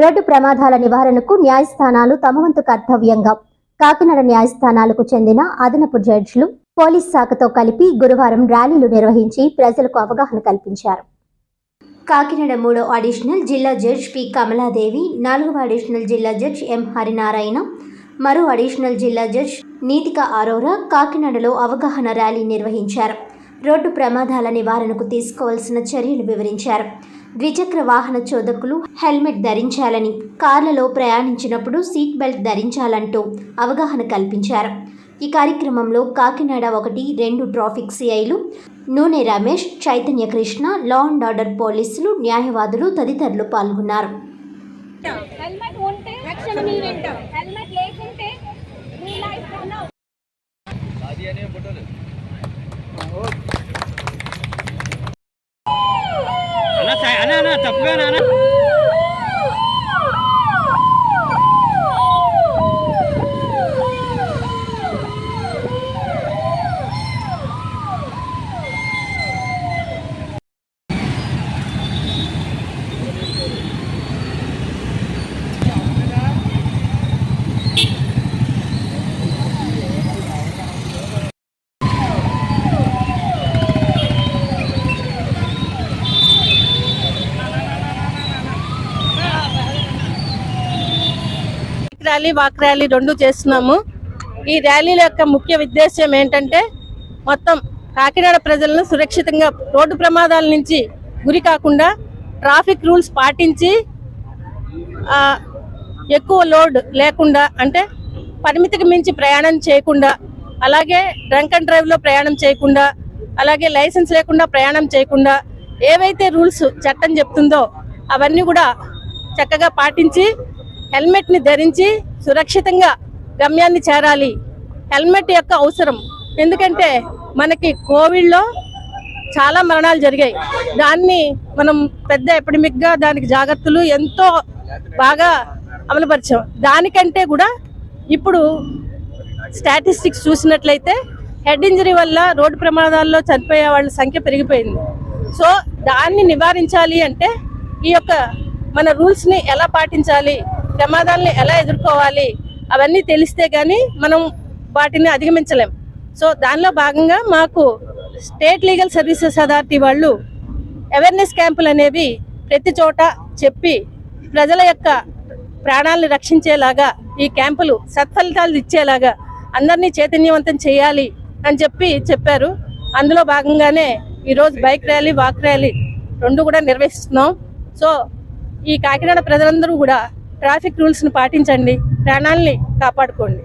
Road ప్రమాదాల నివారణకు న్యాయస్థానాలు తమ వంతు కర్తవ్యంగా. కాకినాడ న్యాయస్థానాలకు చెందిన అదనపు జడ్జిలు పోలీస్ శాఖతో కలిపి గురువారం ర్యాలీలు నిర్వహించి ప్రజలకు అవగాహన కల్పించారు. కాకినాడ మూడో అడిషనల్ జిల్లా జడ్జ్ పి కమలాదేవి నాలుగవ అడిషనల్ జిల్లా జడ్జ్ ఎం హరినారాయణ మరో అడిషనల్ జిల్లా జడ్జ్ నీతిక అరోరా కాకినాడలో అవగాహన ర్యాలీ నిర్వహించారు. రోడ్డు ప్రమాదాల నివారణకు తీసుకోవాల్సిన చర్యలు వివరించారు. ద్విచక్ర వాహన చోదకులు హెల్మెట్ ధరించాలని కార్లలో ప్రయాణించినప్పుడు సీట్ బెల్ట్ ధరించాలంటూ అవగాహన కల్పించారు. ఈ కార్యక్రమంలో కాకినాడ ఒకటి రెండు ట్రాఫిక్ సిఐలు నూనె Ramesh Chaitanya Krishna law and order పోలీసులు న్యాయవాదులు తదితరులు పాల్గొన్నారు. Helmet ใส่อันนั้นนะจับเพื่อนอันนั้น bike rally walk rally రెండు చేస్తున్నాము. ఈ ర్యాలీల యొక్క ముఖ్య ఉద్దేశ్యం ఏంటంటే మొత్తం కాకినాడ ప్రజలను సురక్షితంగా రోడ్డు ప్రమాదాల నుంచి గురి కాకుండా ట్రాఫిక్ రూల్స్ పాటించి ఎక్కువ లోడ్ లేకుండా అంటే పరిమితికి మించి ప్రయాణం చేయకుండా అలాగే డ్రంక్ అండ్ డ్రైవ్లో ప్రయాణం చేయకుండా అలాగే లైసెన్స్ లేకుండా ప్రయాణం చేయకుండా ఏవైతే రూల్స్ చట్టం చెప్తుందో అవన్నీ కూడా చక్కగా పాటించి హెల్మెట్ని ధరించి సురక్షితంగా గమ్యాన్ని చేరాలి. హెల్మెట్ యొక్క అవసరం. ఎందుకంటే మనకి కోవిడ్లో చాలా మరణాలు జరిగాయి. దాన్ని మనం పెద్ద ఎపిడమిక్గా దానికి జాగ్రత్తలు ఎంతో బాగా అమలుపరిచాం. దానికంటే కూడా ఇప్పుడు స్టాటిస్టిక్స్ చూసినట్లయితే హెడ్ ఇంజరీ వల్ల రోడ్డు ప్రమాదాల్లో చనిపోయే వాళ్ళ సంఖ్య పెరిగిపోయింది. సో దాన్ని నివారించాలి అంటే ఈ యొక్క మన రూల్స్ని ఎలా పాటించాలి? ప్రమాదాలను ఎలా ఎదుర్కోవాలి? అవన్నీ తెలిస్తే కానీ మనం వాటిని అధిగమించలేం. సో దానిలో భాగంగా మాకు స్టేట్ లీగల్ సర్వీసెస్ అథారిటీ వాళ్ళు అవేర్నెస్ క్యాంపులు అనేవి ప్రతి చోట చెప్పి ప్రజల యొక్క ప్రాణాలను రక్షించేలాగా ఈ క్యాంపులు సత్ఫలితాలు ఇచ్చేలాగా అందరినీ చైతన్యవంతం చేయాలి అని చెప్పి చెప్పారు. అందులో భాగంగానే ఈరోజు బైక్ ర్యాలీ వాక్ ర్యాలీ రెండు కూడా నిర్వహిస్తున్నాం. సో ఈ కాకినాడ ప్రజలందరూ కూడా ట్రాఫిక్ రూల్స్ను పాటించండి ప్రాణాలని కాపాడుకోండి.